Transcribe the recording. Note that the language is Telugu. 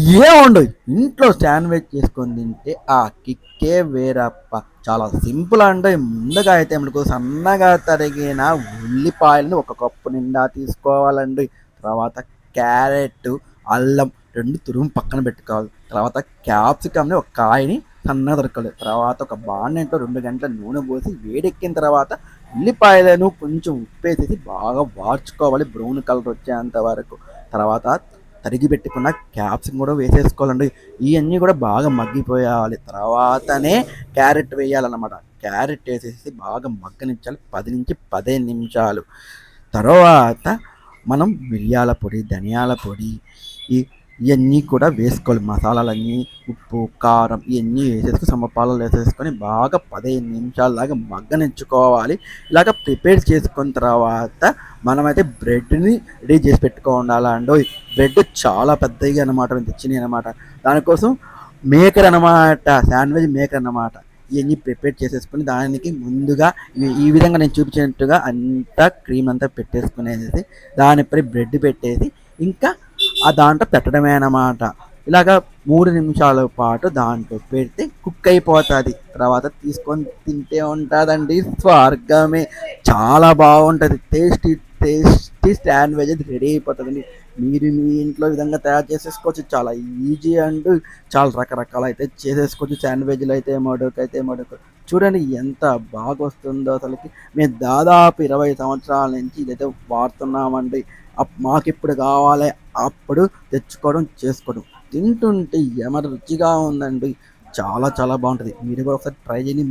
ఏముండదు. ఇంట్లో శాండ్విచ్ చేసుకొని తింటే ఆ కిక్కే వేరప్ప. చాలా సింపుల్ అంటే ముందుగా అయితే మనకు సన్నగా తరిగిన ఉల్లిపాయలను ఒక కప్పు నిండా తీసుకోవాలండి. తర్వాత క్యారెట్ అల్లం రెండు తురుము పక్కన పెట్టుకోవాలి. తర్వాత క్యాప్సికమ్ని ఒక కాయని సన్నగా దొరకాలి తర్వాత ఒక బాండెంట్లో రెండు గంటల నూనె పోసి వేడెక్కిన తర్వాత ఉల్లిపాయలను కొంచెం ఉప్పేసేసి బాగా వార్చుకోవాలి. బ్రౌన్ కలర్ వచ్చేంత వరకు. తర్వాత తరిగి పెట్టుకున్న క్యాప్సికం కూడా వేసేసుకోవాలండి. ఇవన్నీ కూడా బాగా మగ్గిపోయాలి. తర్వాతనే క్యారెట్ వేయాలన్నమాట. క్యారెట్ వేసేసి బాగా మగ్గనించాలి పది నుంచి పదిహేను నిమిషాలు. తర్వాత మనం మిరియాల పొడి ధనియాల పొడి ఈ ఇవన్నీ కూడా వేసుకోవాలి. మసాలాలన్నీ ఉప్పు కారం ఇవన్నీ వేసేసుకుని సమపాలలో వేసేసుకొని బాగా పదిహేను నిమిషాల దాకా మగ్గనించుకోవాలి ఇలాగ ప్రిపేర్ చేసుకున్న తర్వాత మనమైతే బ్రెడ్ని రెడీ చేసి పెట్టుకోవాలండి బ్రెడ్ చాలా పెద్దగా అనమాట తెచ్చినాయి అనమాట దానికోసం మేకర్ అనమాట శాండ్విచ్ మేకర్ అనమాట ఇవన్నీ ప్రిపేర్ చేసేసుకుని దానికి ముందుగా ఈ- ఈ విధంగా నేను చూపించినట్టుగా అంతా క్రీమ్ అంతా పెట్టేసుకునేసి దానిపై బ్రెడ్ పెట్టేసి ఇంకా ఆ దాంట్లో పెట్టడమే అన్నమాట ఇలాగ మూడు నిమిషాల పాటు దాంట్లో పెడితే కుక్ అయిపోతుంది. తర్వాత తీసుకొని తింటే ఉంటుందండి స్వర్గమే. చాలా బాగుంటుంది. టేస్టీ టేస్టీ వెజ్ అది రెడీ అయిపోతుందండి. మీరు మీ ఇంట్లో విధంగా తయారు చేసేసుకోవచ్చు. చాలా ఈజీ అండ్ చాలా రకరకాల అయితే చేసేసుకోవచ్చు. శాండ్విచ్లు అయితే మడుకు అయితే మడుకు. చూడండి ఎంత బాగా వస్తుందో అసలుకి. మేము దాదాపు ఇరవై సంవత్సరాల నుంచి ఇదైతే వాడుతున్నామండి. అప్- మాకు ఇప్పుడు కావాలి అప్పుడు తెచ్చుకోవడం చేసుకోవడం. తింటుంటే ఎమర రుచిగా ఉందండి. చాలా చాలా బాగుంటుంది. మీరు కూడా ఒకసారి ట్రై చేయండి.